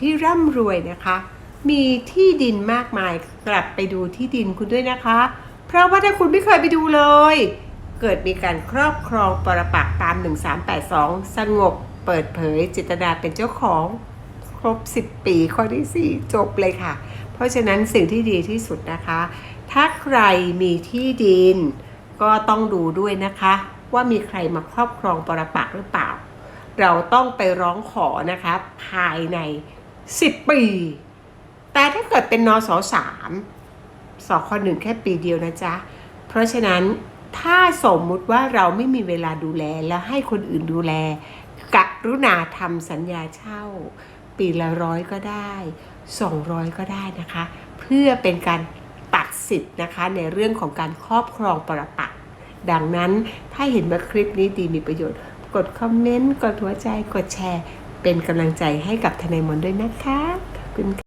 ที่ร่ำรวยนะคะ มีที่ดินมากมายกลับไปดูที่ดินคุณด้วยนะคะ เพราะว่าถ้าคุณไม่เคยไปดูเลย เกิดมีการครอบครองปรปักตาม 1382 สงบเปิดเผยเจตนาเป็นเจ้าของครบ 10 ปีข้อที่ 4 จบเลยค่ะ เพราะฉะนั้นสิ่งที่ดีที่สุดนะคะ ถ้าใครมีที่ดินก็ต้องดูด้วยนะคะ ว่ามีใครมาครอบครองปรปักหรือเปล่า เราต้องไปร้องขอนะคะภายใน 10 ปี แต่ถ้าเกิดเป็นนสสามสคหนึ่งแค่ปีเดียวนะจ๊ะ เพราะฉะนั้นถ้าสมมุติว่าเราไม่มีเวลาดูแลแล้วให้คนอื่นดูแลกรุณาทำสัญญาเช่า ปีละร้อยก็ได้ 200 ก็ได้นะคะ เพื่อเป็นการตัดสิทธิ์นะคะในเรื่องของการครอบครองปรปักษ์ดังนั้นถ้าเห็นว่าคลิปนี้ดีมีประโยชน์ กดคอมเมนต์ กดหัวใจ กดแชร์ เป็นกำลังใจให้กับทนายมนด้วยนะคะขอบคุณค่ะ